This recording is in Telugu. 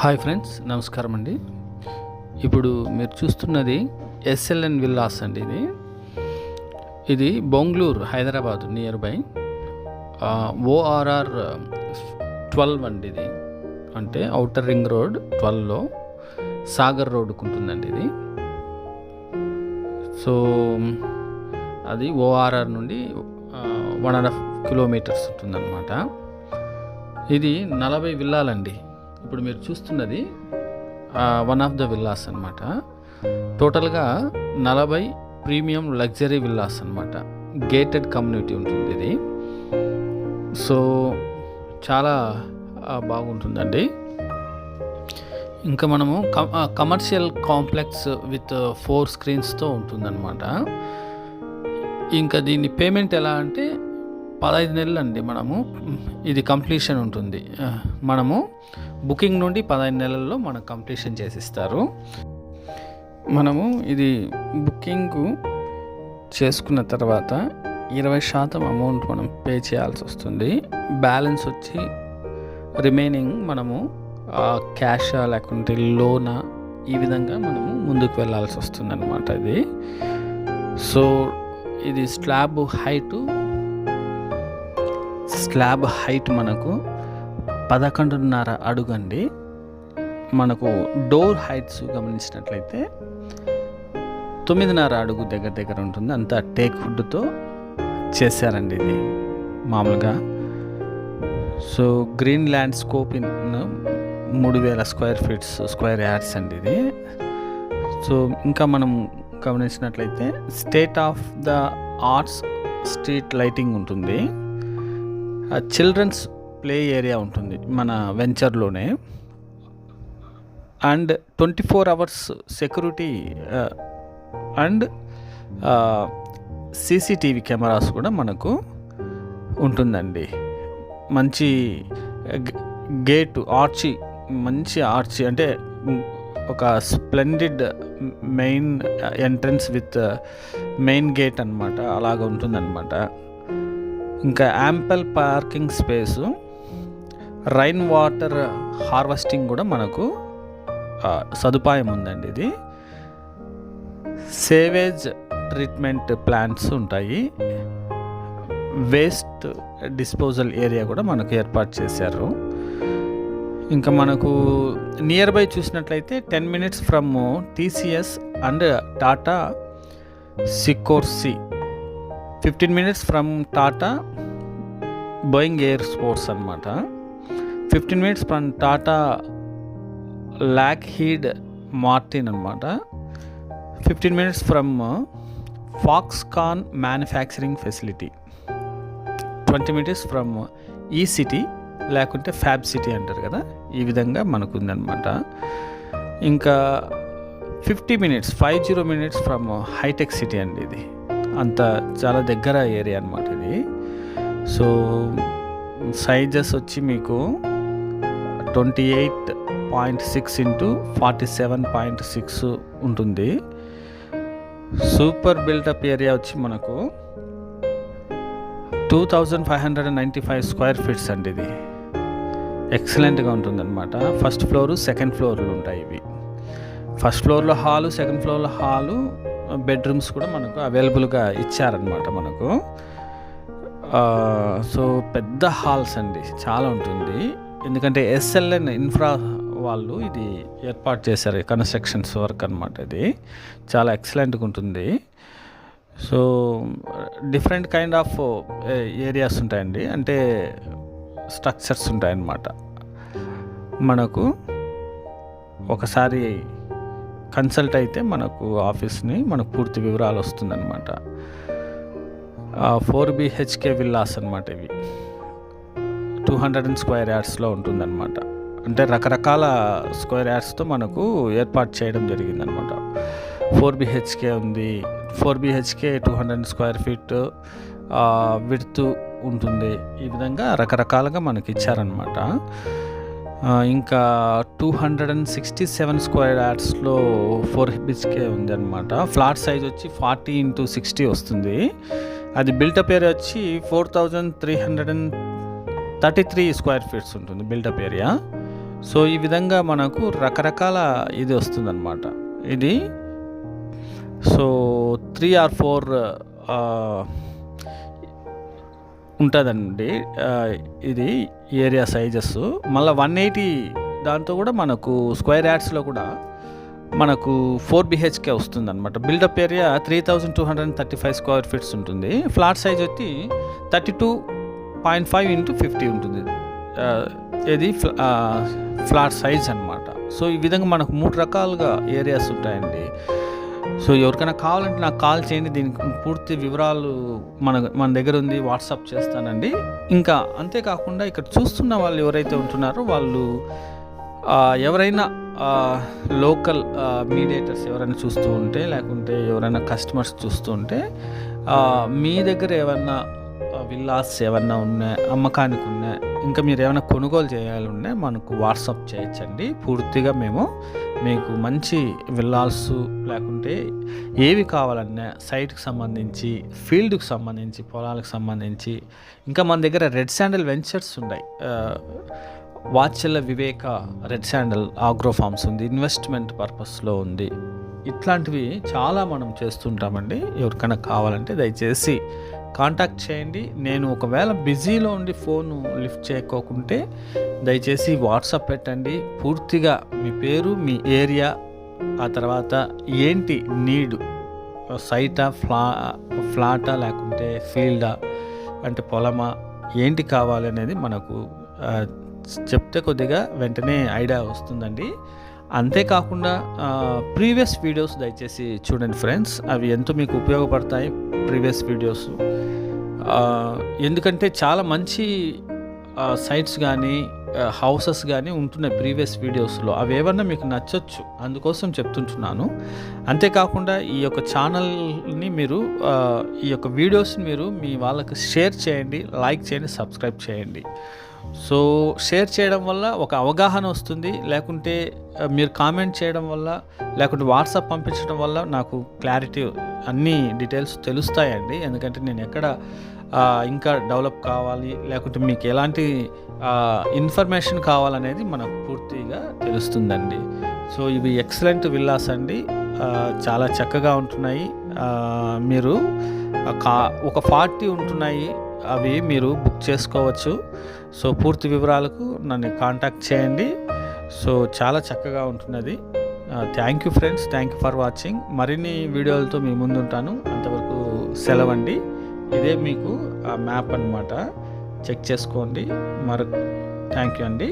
హాయ్ ఫ్రెండ్స్ నమస్కారం అండి. ఇప్పుడు మీరు చూస్తున్నది ఎస్ఎల్ఎన్ విల్లాస్ అండి ఇది. ఇది Bongaluru Hyderabad near by ORR twelve అండి ఇది. అంటే అవుటర్ రింగ్ రోడ్ ట్వెల్వ్లో సాగర్ రోడ్డుకు ఉంటుందండి ఇది. సో అది ఓఆర్ఆర్ నుండి వన్ అండ్ హాఫ్ కిలోమీటర్స్ ఉంటుందన్నమాట. ఇది నలభై విల్లాలండి. ఇప్పుడు మీరు చూస్తున్నది వన్ ఆఫ్ ద విల్లాస్ అనమాట టోటల్గా నలభై ప్రీమియం లగ్జరీ విల్లాస్ అనమాట గేటెడ్ కమ్యూనిటీ ఉంటుంది ఇది. సో చాలా బాగుంటుందండి. ఇంకా మనము కమర్షియల్ కాంప్లెక్స్ విత్ ఫోర్ స్క్రీన్స్తో ఉంటుందన్నమాట. ఇంకా దీని పేమెంట్ ఎలా అంటే పదహైదు నెలలు అండి మనము. ఇది కంప్లీషన్ ఉంటుంది. మనము బుకింగ్ నుండి పదహైదు నెలల్లో మనకు కంప్లీషన్ చేసిస్తారు. మనము ఇది బుకింగ్ చేసుకున్న తర్వాత ఇరవై శాతం అమౌంట్ మనం పే చేయాల్సి వస్తుంది. బ్యాలెన్స్ వచ్చి రిమైనింగ్ మనము క్యాష్ లేకుంటే లోనా ఈ విధంగా మనము ముందుకు వెళ్ళాల్సి వస్తుంది అనమాట ఇది. సో ఇది స్లాబ్ హైటు స్లాబ్ హైట్ మనకు పదకొండున్నర అడుగు అండి మనకు డోర్ హైట్స్ గమనించినట్లయితే తొమ్మిదిన్నర అడుగు దగ్గర దగ్గర ఉంటుంది. అంతా టేక్ వుడ్తో చేశారండి ఇది మామూలుగా. సో గ్రీన్ ల్యాండ్స్కోప్ ఇన్ మూడు వేల స్క్వేర్ ఫీట్స్ స్క్వేర్ యార్డ్స్ అండి ఇది. సో ఇంకా మనం గమనించినట్లయితే state of the arts street lighting ఉంటుంది. చిల్డ్రన్స్ ప్లే ఏరియా ఉంటుంది మన వెంచర్లోనే and twenty four hours security and CCTV cameras కూడా మనకు ఉంటుందండి. మంచి గేటు ఆర్చి మంచి ఆర్చి అంటే ఒక splendid main entrance with main gate అనమాట అలాగ ఉంటుందన్నమాట ఇంకా ample parking space rain water harvesting కూడా మనకు సదుపాయం ఉందండి ఇది. సేవేజ్ ట్రీట్మెంట్ ప్లాంట్స్ ఉంటాయి. వేస్ట్ డిస్పోజల్ ఏరియా కూడా మనకు ఏర్పాటు చేశారు. ఇంకా మనకు నియర్ బై చూసినట్లయితే ten minutes from TCS and Tata Sikorsky fifteen minutes from Tata Boeing aerospace అనమాట fifteen minutes from Tata Lockheed Martin అనమాట fifteen minutes from Foxconn manufacturing facility. Twenty minutes from ఈ సిటీ లేకుంటే ఫ్యాబ్ సిటీ అంటారు కదా ఈ విధంగా మనకు ఉందన్నమాట ఇంకా fifty minutes five zero minutes from hitech city అండి ఇది. అంత చాలా దగ్గర ఏరియా అనమాట ఇది. సో సైజెస్ వచ్చి మీకు twenty eight point six into forty seven point six ఉంటుంది. సూపర్ బిల్డప్ ఏరియా వచ్చి మనకు two thousand five hundred and ninety five square feets అండి ఇది. ఎక్సలెంట్గా ఉంటుందన్నమాట. ఫస్ట్ ఫ్లోరు సెకండ్ ఫ్లోర్లు ఉంటాయి ఇవి. ఫస్ట్ ఫ్లోర్లో హాలు సెకండ్ ఫ్లోర్లో హాలు బెడ్రూమ్స్ కూడా మనకు అవైలబుల్గా ఇచ్చారనమాట మనకు. సో పెద్ద హాల్స్ అండి. చాలా ఉంటుంది. ఎందుకంటే ఎస్ఎల్ఎన్ ఇన్ఫ్రా వాళ్ళు ఇది ఏర్పాటు చేశారు. కన్స్ట్రక్షన్స్ వర్క్ అనమాట ఇది. చాలా ఎక్సలెంట్గా ఉంటుంది. So different kind of areas ఉంటాయండి. అంటే స్ట్రక్చర్స్ ఉంటాయన్నమాట. మనకు ఒకసారి కన్సల్ట్ అయితే మనకు ఆఫీస్ని మనకు పూర్తి వివరాలు వస్తుందన్నమాట. ఫోర్ బిహెచ్కే విల్లాస్ అనమాట ఇవి. టూ హండ్రెడ్ అండ్ స్క్వేర్ యార్డ్స్లో ఉంటుందన్నమాట. అంటే రకరకాల స్క్వేర్ యార్డ్స్తో మనకు ఏర్పాటు చేయడం జరిగిందనమాట ఫోర్ బిహెచ్కే ఉంది. Four BHK two hundred square feet విడుతూ ఉంటుంది. ఈ విధంగా రకరకాలుగా మనకి ఇచ్చారనమాట ఇంకా two hundred and sixty seven square యార్డ్స్లో four BHK ఉంది అనమాట ఫ్లాట్ సైజ్ వచ్చి ఫార్టీ ఇంటూ సిక్స్టీ వస్తుంది. అది బిల్టప్ ఏరియా వచ్చి four thousand three hundred and thirty three square feets ఉంటుంది బిల్టప్ ఏరియా. సో ఈ విధంగా మనకు రకరకాల ఇది వస్తుందన్నమాట. ఇది సో త్రీ ఆర్ ఫోర్ ఉంటుందండి. ఇది ఏరియా సైజెస్. మళ్ళీ వన్ ఎయిటీ దాంతో కూడా మనకు స్క్వేర్ యాడ్స్లో కూడా మనకు ఫోర్ బిహెచ్కే వస్తుంది అనమాట built up area three thousand two hundred thirty five square feets ఉంటుంది. ఫ్లాట్ సైజ్ వచ్చి thirty two point five into fifty ఉంటుంది. ఇది ఫ్లా- ఫ్లాట్ సైజ్ అనమాట సో ఈ విధంగా మనకు మూడు రకాలుగా ఏరియాస్ ఉంటాయండి. సో ఎవరికైనా కావాలంటే నాకు కాల్ చేయండి దీనికి పూర్తి వివరాలు మన మన దగ్గర ఉంది వాట్సాప్ చేస్తానండి. ఇంకా అంతేకాకుండా ఇక్కడ చూస్తున్న వాళ్ళు ఎవరైతే ఉంటున్నారో వాళ్ళు ఎవరైనా లోకల్ మీడియేటర్స్ ఎవరైనా చూస్తూ ఉంటే లేకుంటే ఎవరైనా కస్టమర్స్ చూస్తూ ఉంటే మీ దగ్గర ఏమన్నా విల్లాస్ ఏమన్నా ఉన్నాయి అమ్మకానికి ఉన్నాయి ఇంకా మీరు ఏమైనా కొనుగోలు చేయాలి ఉన్నాయి మనకు వాట్సాప్ చేయొచ్చండి. పూర్తిగా మేము మీకు మంచి విల్లాల్స్ లేకుంటే ఏవి కావాలన్నా సైట్కి సంబంధించి ఫీల్డ్కి సంబంధించి పొలాలకు సంబంధించి ఇంకా మన దగ్గర రెడ్ శాండల్ వెంచర్స్ ఉన్నాయి. వాచల్ల Viveka red sandal agro farms ఉంది ఇన్వెస్ట్మెంట్ పర్పస్లో ఉంది. ఇట్లాంటివి చాలా మనం చేస్తుంటామండి. ఎవరికైనా కావాలంటే దయచేసి కాంటాక్ట్ చేయండి. నేను ఒకవేళ బిజీలో ఉండి ఫోన్ లిఫ్ట్ చేయకోకుంటే దయచేసి వాట్సాప్ పెట్టండి. పూర్తిగా మీ పేరు మీ ఏరియా ఆ తర్వాత ఏంటి నీడ్? సైటా ఫ్లా ఫ్లాటా లేకుంటే ఫీల్డా? అంటే పొలమా? ఏంటి కావాలి అనేది మనకు చెప్తే కొద్దిగా వెంటనే ఐడియా వస్తుందండి. అంతేకాకుండా ప్రీవియస్ వీడియోస్ దయచేసి చూడండి ఫ్రెండ్స్. అవి ఎంతో మీకు ఉపయోగపడతాయి ప్రీవియస్ వీడియోస్. ఎందుకంటే చాలా మంచి సైట్స్ కానీ హౌసెస్ కానీ ఉంటున్నాయి ప్రీవియస్ వీడియోస్లో అవి ఏమన్నా మీకు నచ్చొచ్చు అందుకోసం చెప్తుంటున్నాను. అంతేకాకుండా ఈ యొక్క ఛానల్ని మీరు ఈ యొక్క వీడియోస్ని మీరు మీ వాళ్ళకి షేర్ చేయండి లైక్ చేయండి సబ్స్క్రైబ్ చేయండి. సో షేర్ చేయడం వల్ల ఒక అవగాహన వస్తుంది. లేకుంటే మీరు కామెంట్ చేయడం వల్ల లేకుంటే వాట్సాప్ పంపించడం వల్ల నాకు క్లారిటీ అన్ని డీటెయిల్స్ తెలుస్తాయండి. ఎందుకంటే నేను ఎక్కడ ఇంకా డెవలప్ కావాలి లేకుంటే మీకు ఎలాంటి ఇన్ఫర్మేషన్ కావాలనేది మనకు పూర్తిగా తెలుస్తుందండి. సో ఇవి ఎక్సలెంట్ విల్లాస్ అండి. చాలా చక్కగా ఉంటున్నాయి. మీరు కా ఒక ఫార్టీ ఉంటున్నాయి అవి మీరు బుక్ చేసుకోవచ్చు. సో పూర్తి వివరాలకు నన్ను కాంటాక్ట్ చేయండి. సో చాలా చక్కగా ఉంటున్నది. Thank you friends thank you for watching. మరిన్ని వీడియోలతో మీ ముందు ఉంటాను అంతవరకు సెలవండి. ఇదే మీకు ఆ మ్యాప్ అనమాట చెక్ చేసుకోండి. మరి థ్యాంక్ యూ అండి.